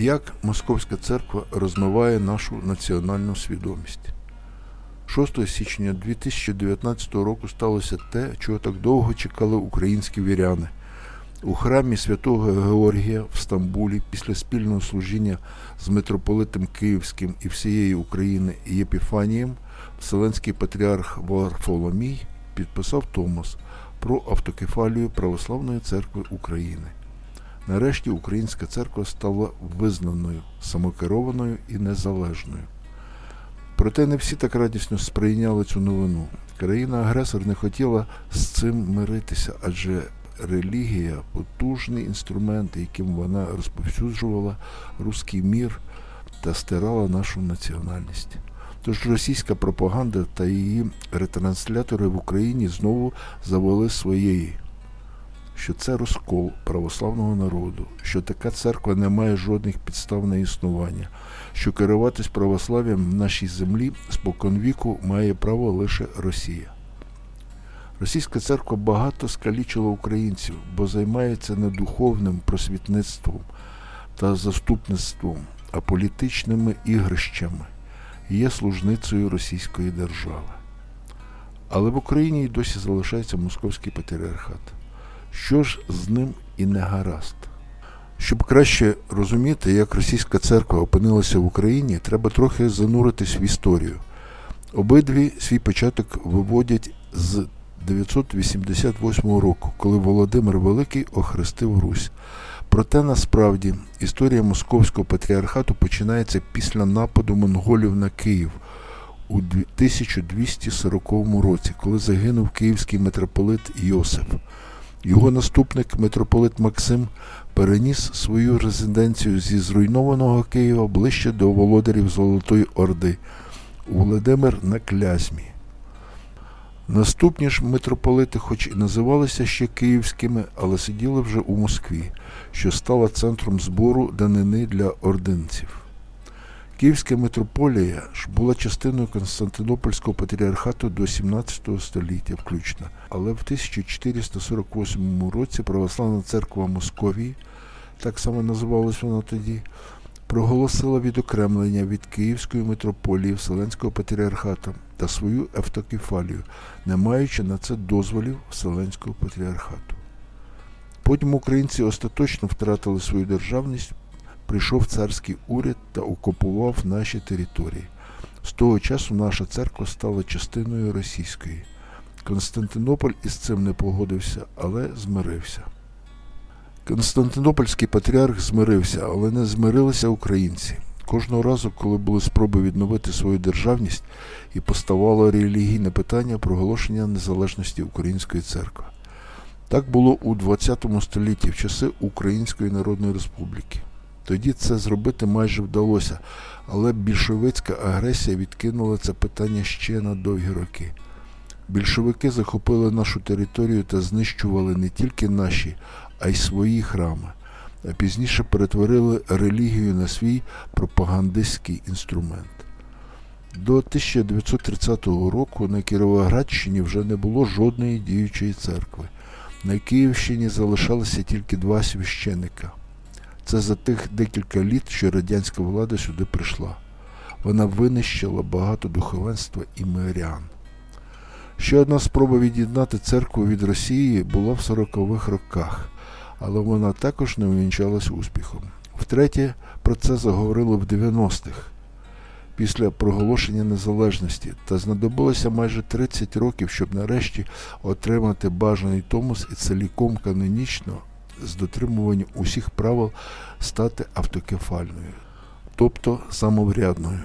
Як Московська церква розмиває нашу національну свідомість? 6 січня 2019 року сталося те, чого так довго чекали українські віряни. У храмі святого Георгія в Стамбулі після спільного служіння з митрополитом Київським і всієї України Єпіфанієм Вселенський патріарх Варфоломій підписав Томос про автокефалію Православної церкви України. Нарешті українська церква стала визнаною, самокерованою і незалежною. Проте не всі так радісно сприйняли цю новину. Країна-агресор не хотіла з цим миритися, адже релігія потужний інструмент, яким вона розповсюджувала руський мір та стирала нашу національність. Тож російська пропаганда та її ретранслятори в Україні знову завели своєї, що це розкол православного народу, що така церква не має жодних підстав на існування, що керуватись православ'ям в нашій землі споконвіку має право лише Росія. Російська церква багато скалічила українців, бо займається не духовним просвітництвом та заступництвом, а політичними ігрищами і є служницею російської держави. Але в Україні й досі залишається московський патріархат. Що ж з ним і не гаразд? Щоб краще розуміти, як російська церква опинилася в Україні, треба трохи зануритись в історію. Обидві свій початок виводять з 988 року, коли Володимир Великий охрестив Русь. Проте насправді історія Московського патріархату починається після нападу монголів на Київ у 1240 році, коли загинув київський митрополит Йосиф. Його наступник митрополит Максим переніс свою резиденцію зі зруйнованого Києва ближче до володарів Золотої Орди Володимир на Клязьмі. Наступні ж митрополити, хоч і називалися ще київськими, але сиділи вже у Москві, що стала центром збору данини для ординців. Київська митрополія ж була частиною Константинопольського патріархату до 17 століття включно, але в 1448 році Православна церква Московії, так само називалась вона тоді, проголосила відокремлення від Київської митрополії Вселенського патріархату та свою автокефалію, не маючи на це дозволів Вселенського патріархату. Потім українці остаточно втратили свою державність, прийшов царський уряд та окупував наші території. З того часу наша церква стала частиною російської. Константинополь із цим не погодився, але змирився. Константинопольський патріарх змирився, але не змирилися українці. Кожного разу, коли були спроби відновити свою державність і поставало релігійне питання проголошення незалежності Української церкви. Так було у ХХ столітті в часи Української Народної Республіки. Тоді це зробити майже вдалося, але більшовицька агресія відкинула це питання ще на довгі роки. Більшовики захопили нашу територію та знищували не тільки наші, а й свої храми, а пізніше перетворили релігію на свій пропагандистський інструмент. До 1930 року на Кіровоградщині вже не було жодної діючої церкви. На Київщині залишалося тільки два священика. Це за тих декілька літ, що радянська влада сюди прийшла. Вона винищила багато духовенства і мирян. Ще одна спроба від'єднати церкву від Росії була в 40-х роках, але вона також не увінчалась успіхом. Втретє, про це заговорили в 90-х після проголошення незалежності, та знадобилося майже 30 років, щоб нарешті отримати бажаний томос і ціліком канонічно з дотримуванням усіх правил стати автокефальною, тобто самоврядною.